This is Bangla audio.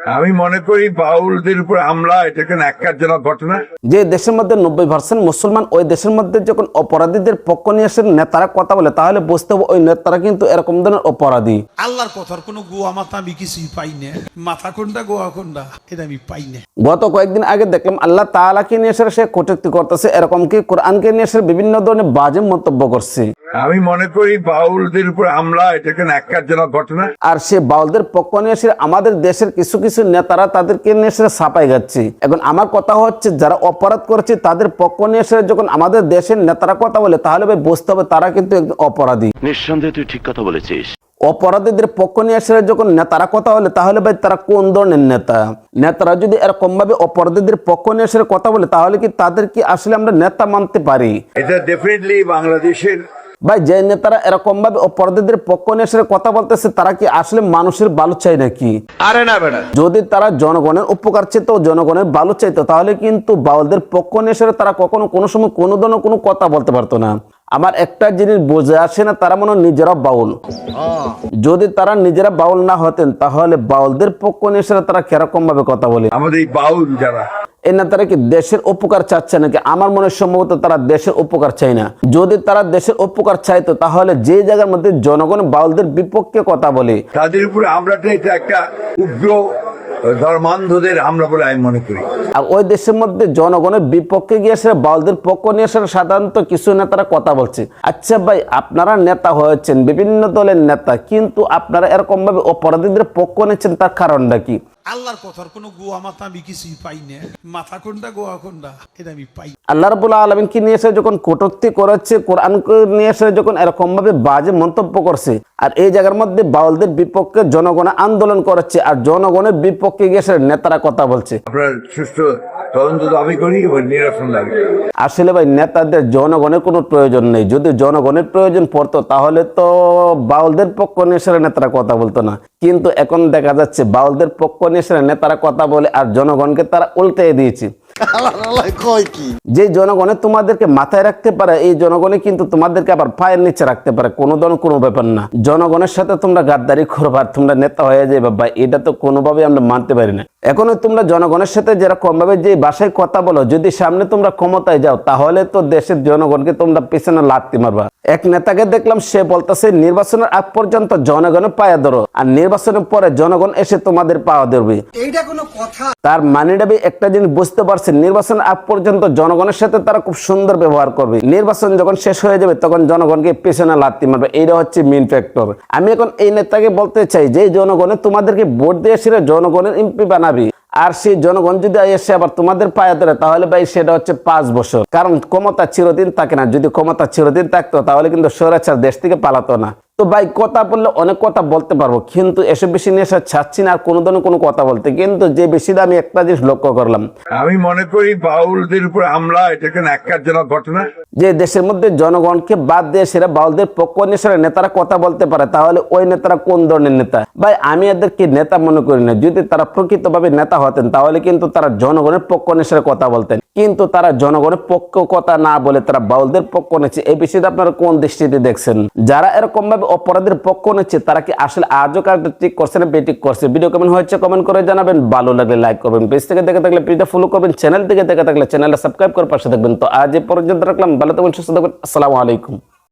আমি মনে করি বাউলদের উপর হামলা এটা কেন একজনক ঘটনা? যে দেশের মধ্যে নব্বই পার্সেন্ট মুসলমান ওই দেশের মধ্যে যখন অপরাধীদের পক্ষ নিয়ে এসে নেতারা কথা বলে তাহলে বুঝতে হবে ওই নেতারা কিন্তু এরকম ধরনের অপরাধী। আল্লাহর কথার কোনো গোয়া মাথা আমি কিছুই পাই না। মাথা কোনটা গোয়া কোনটা? এটা আমি পাই না। গত কয়েকদিন আগে দেখলাম আল্লাহ তাআলাকে নিয়ে এসে সে কটুক্তি করতেছে এরকম কি কোরআনকে নিয়ে এসে বিভিন্ন ধরনের বাজে মন্তব্য করছে। আমি মনে করি বাউলদের উপর হামলা এটা কেন একজনক ঘটনা। আর সে বাউলদের পক্ষ নিয়ে এসে আমাদের দেশের কিছু কিছু নেতারা তাদেরকে নিয়ে এসে ছাপাই যাচ্ছে এখন আমার কথা হচ্ছে যারা অপরাধ করেছে তাদের পক্ষ নিয়ে এসে যখন আমাদের দেশের নেতারা কথা বলে তাহলে ভাই বুঝতে হবে তারা কিন্তু একজন অপরাধী। নিঃসন্দেহে তুই ঠিক কথা বলেছিস। অপরাধীদের পক্ষ নিয়ে এসে যখন নেতারা কথা বলে তাহলে ভাই তারা কোন ধরনের নেতা? নেতারা যদি এরকম ভাবে অপরাধীদের পক্ষ নিয়ে এসে কথা বলে তাহলে কি তাদের কি আসলে আমরা নেতা মানতে পারি? এটা ডেফিনেটলি বাংলাদেশের ভাই যে নেতারা এরকম ভাবে অপরাধীদের পক্ষ নিয়ে কথা বলতেছে তারা কি আসলে মানুষের ভালো চাই নাকি? আরে না বেটা। যদি তারা জনগণের উপকার চেত জনগণের ভালো চাইতো তাহলে কিন্তু বাউলদের পক্ষ নিয়ে তারা কখনো কোনো সময় কোনো ধরনের কোনো কথা বলতে পারতো না। আমার একটা জিনিস বোঝে আসে না তারা মনে নিজেরা বাউল। যদি তারা নিজেরা বাউল না হতেন তাহলে বাউলদের পক্ষ নিয়ে তারা কীরকম ভাবে কথা বলে? আমাদের বাউল যারা। এই নেতারা কি দেশের উপকার চাচ্ছে নাকি? আমার মনে সম্ভবত তারা দেশের উপকার চায় না। যদি তারা দেশের উপকার চাইতো তাহলে যে জায়গার মধ্যে জনগণ বাউলদের বিপক্ষে কথা বলে। তাদের উপরে এটা একটা উগ্র ধর্মান্ধদের আমরা বলে আমি মনে করি। আর ওই দেশের মধ্যে জনগণের বিপক্ষে গিয়ে সে বাউলদের পক্ষ নিয়ে এসে সাধারণত কিছু নেতারা কথা বলছে। আচ্ছা ভাই, আপনারা নেতা হয়েছেন, বিভিন্ন দলের নেতা, কিন্তু আপনারা এরকম ভাবে অপরাধীদের পক্ষ নিয়েছেন তার কারণটা কি? আল্লাহর কথার কোনো গোয়া মাথা আমি কিছুই পাই না। মাথা কোনটা গোয়া কোনটা? এটা আমি পাই। আল্লাহ রবুল্লাহ আলমিনকে নিয়ে এসে যখন কটূক্তি করেছে কোরআনকে নিয়ে এসে যখন এরকম ভাবে বাজে মন্তব্য করছে আর এই জায়গার মধ্যে বাউলদের বিপক্ষে জনগণ আন্দোলন করেছে আর জনগণের বিপক্ষে গিয়ে নেতারা কথা বলছে। আপনার সুষ্ঠু তদন্ত দাবি করি এবং নিরসন দাবি আসলে ভাই নেতাদের জনগণের কোনো প্রয়োজন নেই। যদি জনগণের প্রয়োজন পড়তো তাহলে তো বাউলদের পক্ষ নিয়ে নেতারা কথা বলতো না। কিন্তু এখন দেখা যাচ্ছে বাউলদের পক্ষ নিয়ে নেতারা কথা বলে আর জনগণকে তারা উল্টে দিয়েছে। যে জনগণে তোমাদেরকে মাথায় রাখতে পারে এই জনগণে কিন্তু তোমাদেরকে আবার পায়ের নিচে রাখতে পারে। কোনো ধরনের কোনো ব্যাপার না। জনগণের সাথে তোমরা গাদ্দারি করবার তোমরা নেতা হয়ে যাবে ভাই এটা তো কোনোভাবে আমরা মানতে পারি না। এখনও তোমরা জনগণের সাথে যেরকম ভাবে যে ভাষায় কথা বলো যদি সামনে তোমরা ক্ষমতায় যাও তাহলে তো দেশের জনগণকে তোমরা পিছনে লাত্তি মারবা। এক নেতাকে দেখলাম সে বলতেছে নির্বাচনের আগ পর্যন্ত জনগণের পায়ে ধরো আর নির্বাচনের পরে জনগণ এসে তোমাদের পাওয়া ধরবে। তার মানিটা একটা জিনিস বুঝতে পারছে নির্বাচনের আগ পর্যন্ত জনগণের সাথে তারা খুব সুন্দর ব্যবহার করবে। নির্বাচন যখন শেষ হয়ে যাবে তখন জনগণকে পেছনে লাত্তি মারবে। এইটা হচ্ছে মেন ফ্যাক্টর আমি এখন এই নেতাকে বলতে চাই যে জনগণে তোমাদেরকে ভোট দিয়ে এসে জনগণের এমপি বানাবি আর সেই জনগণ যদি এসে আবার তোমাদের পায়ে ধরে, তাহলে ভাই সেটা হচ্ছে পাঁচ বছর। কারণ ক্ষমতা চিরদিন থাকে না। যদি ক্ষমতা চিরদিন থাকতো, তাহলে কিন্তু স্বৈরাচার দেশ থেকে পালাতো না। তো ভাই কথা বললে অনেক কথা বলতে পারব কিন্তু এসব বেশি নিয়ে এসে ছাড়ছি না আর কোনো ধরনের কোনো কথা বলতে। কিন্তু যে বেশি আমি একটা জিনিস লক্ষ্য করলাম। আমি মনে করি বাউলদের উপর হামলা এটা কেন একজনক ঘটনা। যে দেশের মধ্যে জনগণকে বাদ দিয়ে সেরা বাউলদের পক্ষ নিয়ে সেরা নেতারা কথা বলতে পারে তাহলে ওই নেতারা কোন ধরনের নেতা? ভাই আমি এদেরকে নেতা মনে করি না। যদি তারা প্রকৃতভাবে নেতা হতেন তাহলে কিন্তু তারা জনগণের পক্ষ নিয়ে কথা বলতেন। কিন্তু তারা জনগণের পক্ষ কথা না বলে তারা বাউলদের পক্ষ নিচ্ছে এই বিষয়টা আপনারা কোন দৃষ্টিতে দেখছেন? যারা এরকম ভাবে অপরাধের পক্ষ নিচ্ছে, তারা কি আসলে আজও কাজটা ঠিক করছে না বেটিক করছে? ভিডিও কেমন হয়েছে কমেন্ট করে জানাবেন। ভালো লাগলে লাইক করবেন। পেজ থেকে দেখে থাকলে পেজটা ফলো করবেন। চ্যানেল থেকে দেখে থাকলে চ্যানেলটা সাবস্ক্রাইব করে পাশে থাকবেন। তো আজ এ পর্যন্ত রাখলাম। ভালো থাকবেন, সুস্থ থাকবেন। আসসালামু আলাইকুম।